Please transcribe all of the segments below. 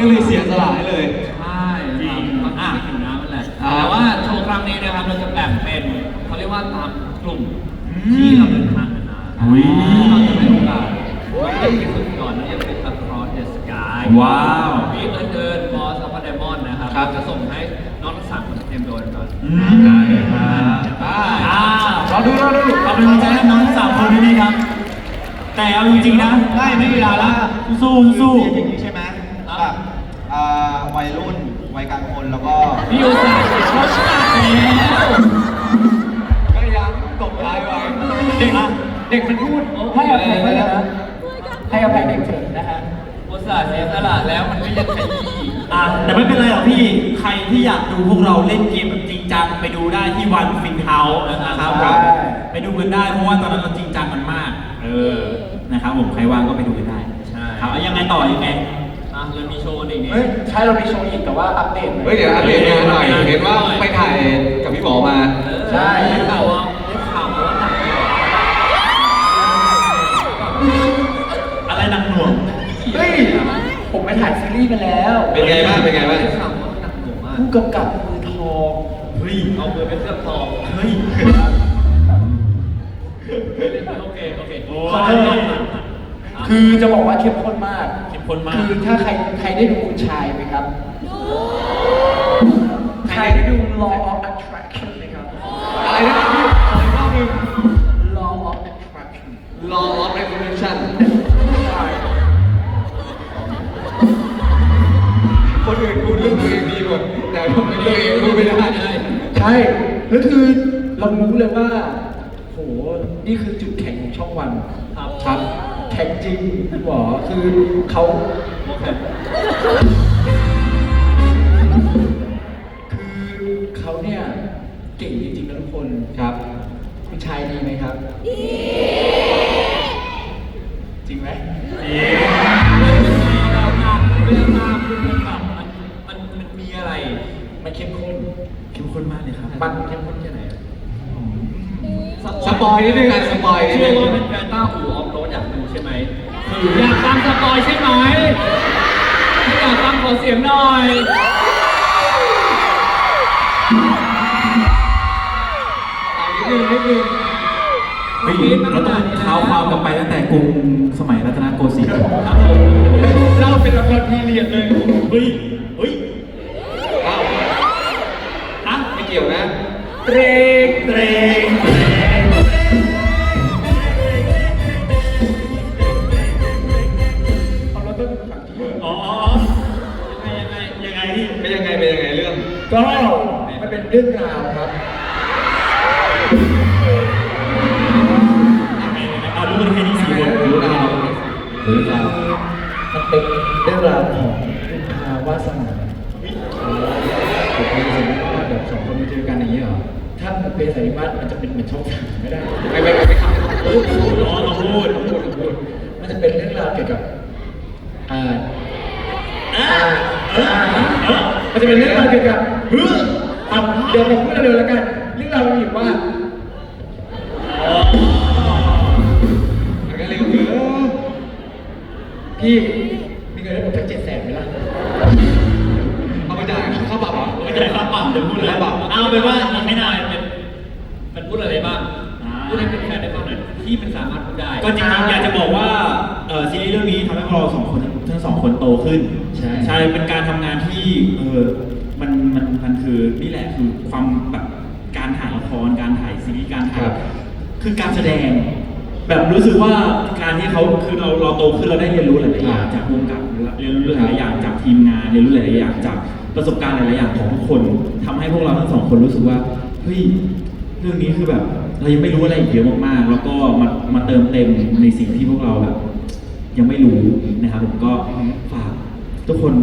ก็เลยเสียสละให้เลย ใช่ครับอะถึงน้ำนั่นแหละอ่าแต่ว่าโชว์ครั้งนี้นะครับเราจะแบ่งเป็นเขาเรียกว่าตามกลุ่มอืมที่เราเดินทางกันมาอุ๊ย เราจะให้โอกาสเล่นที่สุดก่อนนั่นจะเป็น Across the Sky ว้าววีคเดินบอสอัพเดมอนนะครับครับ จะส่งให้น้องทั้งสามคนเตรียมตัวกันก่อน อืมได้ครับได้อ่าเราดูเราดูเราเป็นกำลังใจให้น้องทั้งสามคนด้วยนะครับ แต่เอาจริงๆนะไม่ไม่มีเวลาละสู้สู้เรียนอย่างนี้ใช่ไหมแบบอ่าวัยรุ่น วัยกลางคนแล้วก็พี่อุตส่าห์เสียโชคชาติแล้วก็ยังตบท้ายไว้เด็กเด็กมันพูดให้อภัยเลยนะให้อภัยเด็กเถิดนะฮะอุตส่าห์เสียสละแล้วมันก็ยังขยี้อีกอะแต่ไม่เป็นไรหรอกพี่ใครที่อยากดูพวกเราเล่นเกมแบบจริงจังไปดูได้ที่วันฟินเฮาส์นะครับผมไปดูกันได้เพราะว่าตอนนั้นเราจริงจังกันมาก เออนะครับผมใครว่างก็ไปดูกันได้ใช่ครับเอายังไงต่อยังไงอะ เรามีโชว์อีกนี่เฮ้ยใช่เรามีโชว์อีกแต่ว่าอัปเดตหน่อยเฮ้ยเดี๋ยวอัปเดตงานหน่อย เห็นว่าไปถ่ายกับพี่หมอมา ใช่ ได้ข่าวว่าได้ข่าวมาว่าหนักเลยเหรออะไรหนักหน่วงเฮ้ยผมไปถ่ายซีรีส์มาแล้วเป็นไงบ้าง เป็นไงบ้างได้ข่าวว่าหนักหน่วงมาก ผู้กำกับมือทองเฮ้ย เอามือเป็นเครื่องทองเฮ้ยโอเค โอเคโอ้ขอโทษคือจะบอกว่าเข้มข้นมาก เข้มข้นมากคือถ้าใครใครได้ดูคุณชายไหมครับ ใครได้ดู Law of Attraction ไหมครับ อะไรนะพี่ขออีกรอบหนึง Law of Attraction Law of Recognition คนอื่นพูดเรื่องตัวเองดีหมด แต่ทำไมตัวเองพูดไม่ได้ใช่แล้วคือเรารู้เลยว่า โห นี่คือจุดแข็งของช่องวัน ครับครับแข็งจริงคุณหมอคือเขาโอเคคือเขาเนี่ยเก่งจริงๆนะทุกคนครับ คุณชายดีไหมครับจริงไหมเวลามาเวลามาคุณกำกับมันมันมันมีอะไร มันเข้มข้นเข้มข้นมากเลยครับมันเข้มข้นแค่ไหนอะสปอยนิดนึงอะสปอยนิดเชื่นึอง อยากฟังสปอยใช่ไหมถ้าอยากฟังขอเสียงหน่อย นิดนึงนิดนึงเฮ้ยเราต้องเท้าความกลับไปตั้งแต่กรุงสมัยรัตนโกสินทร์ครับผมเล่าเป็นละครพีเรียดเลยเฮ้ยเฮ้ยเอ้าฮะไม่เกี่ยวนะ เร ยังไงพี่เป็นยังไงเป็นยังไงเรื่อง ก็มันเป็นเรื่องราวครับ เอาดูกันแค่นี้สี่คนรู้ราวรู้ราวมันเป็นเรื่องราวของคุณพาวาสนาผมมีสมมติว่าแบบสองคนมาเจอกันอย่างนี้เหรอ ถ้ามันเป็นสันนิบาตมันจะเป็นเหมือนช่องสามไม่ได้ไปไปไปไปคำให้เขาพูดอ๋อเราพูดพูดพูดมันจะเป็นเรื่องราวเกี่ยวกับอ่าอ่าอ่า มันจะเป็นเรื่องราวเกี่ยวกับเฮ้ยอะเดี๋ยวผมพูดเร็วๆแล้วกันเรื่องราวมันอยู่ว่ามันก็เร็วเกินพี่มีเงินให้ผมสักเจ็ดแสนไหมล่ะเอาไปจ่ายค่าปรับเหรอไม่ได้รับปรับเดี๋ยวพูดเลยรับปรับเอาเป็นว่ายังไม่นานเป็นมันพูดอะไรบ้างพูดให้เป็นแฟนได้ฟังหน่อยที่มันสามารถพูดได้ ก็จริงๆอยากจะบอกว่า เอ่อซีรีส์เรื่องนี้ทำให้พวกเราสองคนทั้งสองคนโตขึ้นใช่ ใช่เป็นการทำงานที่เออมันมันมันคือนี่แหละคือความแบบการถ่ายละครการถ่ายซีรีส์การถ่ายคือการแสดง แบบรู้สึกว่าการที่เขาคือเราเราโตขึ้นเราได้เรียนรู้หลายๆอย่างจากวงกับเรียนรู้หลายๆอย่างจากทีมงานเรียนรู้หลายๆอย่างจากประสบการณ์หลายๆอย่างของทุกคนทำให้พวกเราทั้งสองคนรู้สึกว่าเฮ้ยเรื่องนี้คือแบบ เรายังไม่รู้อะไรอีกเยอะมากๆ แล้วก็มามาเติมเต็มในสิ่งที่พวกเราแบบ ยังไม่รู้นะครับผมก็ฝากทุกคน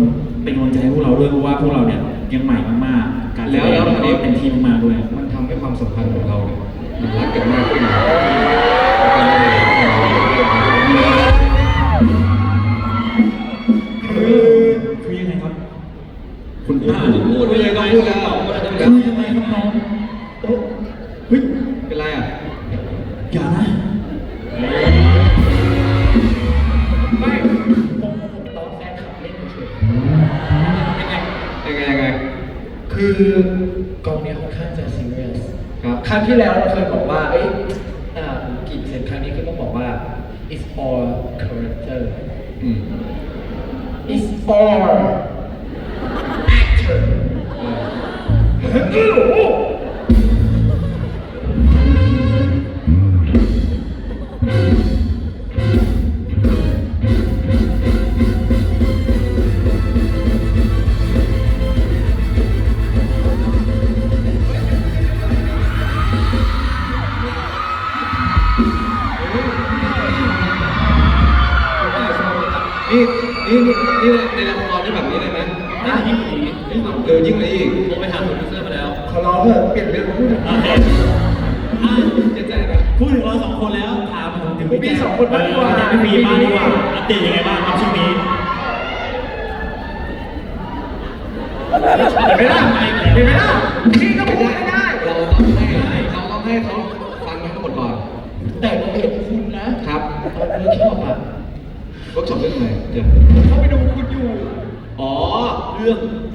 เป็นกำลังใจให้พวกเราด้วยเพราะว่าพวกเราเนี่ยยังใหม่มากๆ การแสดงก็เต็มที่มากๆด้วย มันทำให้ความสัมพันธ์ของเราเนี่ยมันรักกันมากขึ้นนะคือคือยังไงครับ คุณอ่าพูดไปเลยต้องพูดแล้วพูดแล้วต้องพูดคือแล้วยังไงครับน้อง คือกองเนี้ยค่อนข้างจะซีเรียสครับครั้งที่แล้วเราเคยบอกว่าเอ้ยอ่ากินเสร็จครั้งนี้ก็ต้องบอกว่า it's all character อืม it's all actor ออยิ่งกว่านี้อีกโทรไปหาโปรดิวเซอร์มาแล้วขอร้องเถอะเปลี่ยนเรื่องพูดถึงโอเคอะเจ๊ใจนะ พูดถึงเราสองคนแล้วถามถึงมีสองคนบ้างดีกว่า พี่ฟีบ้างดีกว่าอัปเดตยังไงบ้างครับช่วงนี้เห็นไหมล่ะเห็นไหมล่ะนี่ก็พูดไม่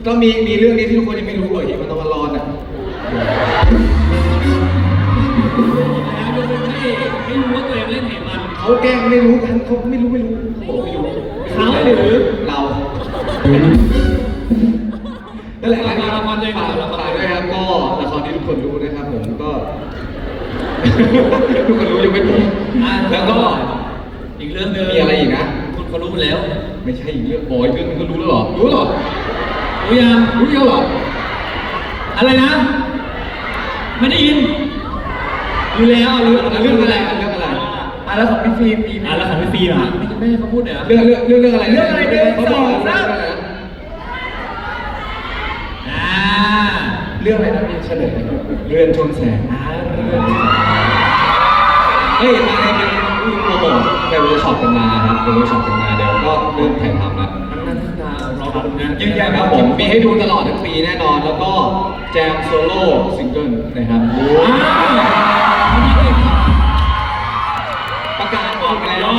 ก็มีมีเรื่องนี้ที่ทุกคนยังไม่รู้เลยที่มันต้องมารอนอะแล้วดูเป็นพระเอกไม่รู้ว่าตัวเองเล่นเหมันเขาแกล้งไม่รู้กันเขาไม่รู้ไม่รู้เขาบอกไม่รู้เขาหรือเรานั่นแหละละครละครเลยฝากละครฝากด้วยครับก็ละครที่ทุกคนรู้นะครับผมก็ทุกคนรู้ยังไม่รู้อะแล้วก็อีกเรื่องหนึงมีอะไรอีกนะคุณเขารู้หมดแล้ว ไม่ใช่อีกเรื่องบอยเรื่องนึงก็รู้แล้วเหรอรู้เหรอ รู้ยังรู้แล้วเหรออะไรนะ ไม่ได้ยินรู้แล้วรู้เรื่องอะไรเรื่องอะไรอะแล้วของพี่ฟิล์มมีไหมอะแล้วของพี่ฟีล่ะไม่ไม่ให้เขาพูดหน่อยเหรอเรื่องเรื่องเรื่องเรื่องอะไรเรื่องอะไรเรื่องเขาบอกสองสามเรื่องอะไรนะอ่าเรื่องอะไรนะพี่เฉลยเรือนชนแสงอ่าเรื่องเฮ้ยมาในเป็นโปรโมทไปเวิร์กช็อปกันมาครับไปเวิร์กช็อปกันมาเดี๋ยวก็เริ่มถ่ายทำแล้ว นันทนารอผลงานยิ่งใหญ่ครับผมมีให้ดูตลอดทั้งปีแน่นอน แล้วก็แจมโซโล่ซิงเกิลนะครับอ้าวประกาศออกไปแล้ว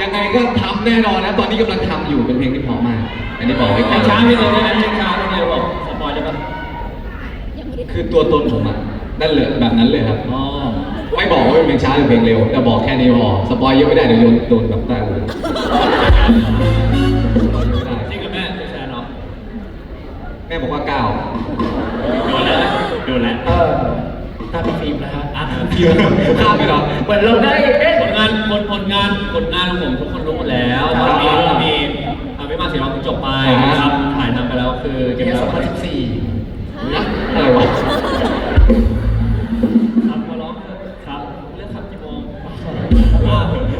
ยังไงก็ทำแน่นอนนะ ตอนนี้กำลังทำอยู่เป็นเพลงที่เพราะมาก อันนี้บอกไว้ก่อนช้าไปเลยนะช้าไปเลยบอกสปอยได้ปะคือตัวตนผมอะนั่นเลยแบบนั้นเลยครับอ๋อไม่บอกว่าเป็นเพลงช้าหรือเพลงเร็ว แต่บอกแค่นี้พอสปอยเยอะไม่ได้เดี๋ยวโดนโดนแบบแต่เลย จริงกับแม่จะแชร์เนาะ แม่บอกว่าเก้าโดนแล้วโดนแล้วเออตามพี่ฟิล์มนะฮะอะข้ามไปเหรอเหมือนเราได้เอ๊ะผลงานผลผลงานผลงานของผมทุกคนรู้หมดแล้วตอนนี้ตอนนี้อาวิมาสีร้องจบไปนะครับถ่ายทำไปแล้วคือเกมแล้วสองพันสิบสี่นะอะไรวะครับมาร้องครับเรื่องขับกี่โมง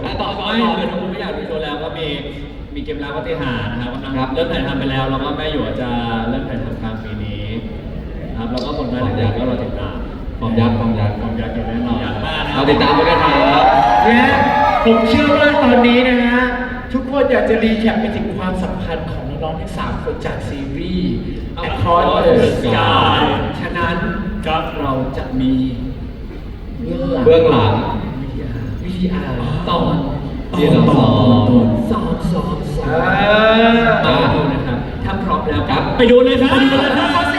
อะต่อต่อไม่ต่อเดี๋ยวทุกคนไม่อยากดูโชว์แล้วก็มีมีเกมรักปฏิหารย์นะ ครับกำลังครับเริ่มถ่ายทำไปแล้วแล้วก็แม่หยวจะเริ่มถ่ายทำกลางปีนี้ครับแล้วก็ผลงานอื่นๆก็รอติดตามความยักษ์ความยักษ์ความอยากอย่างแน่นอนอยากมากนะเราติดตามด้วยนะครับและผมเชื่อว่าตอนนี้นะฮะทุกคนอยากจะรีแคปไปถึงความสัมพันธ์ของน้องๆทั้งสามคนจากซีรีส์ Across the Sky ฉะนั้นครับเราจะมีเบื้องหลังเบื้องหลังวิทยาตอนเรียนสอนสอนสอนส อนมาดูนะครับถ้าพร้อมแล้วครับ ไปดูเลยครับไปดูเลยครับ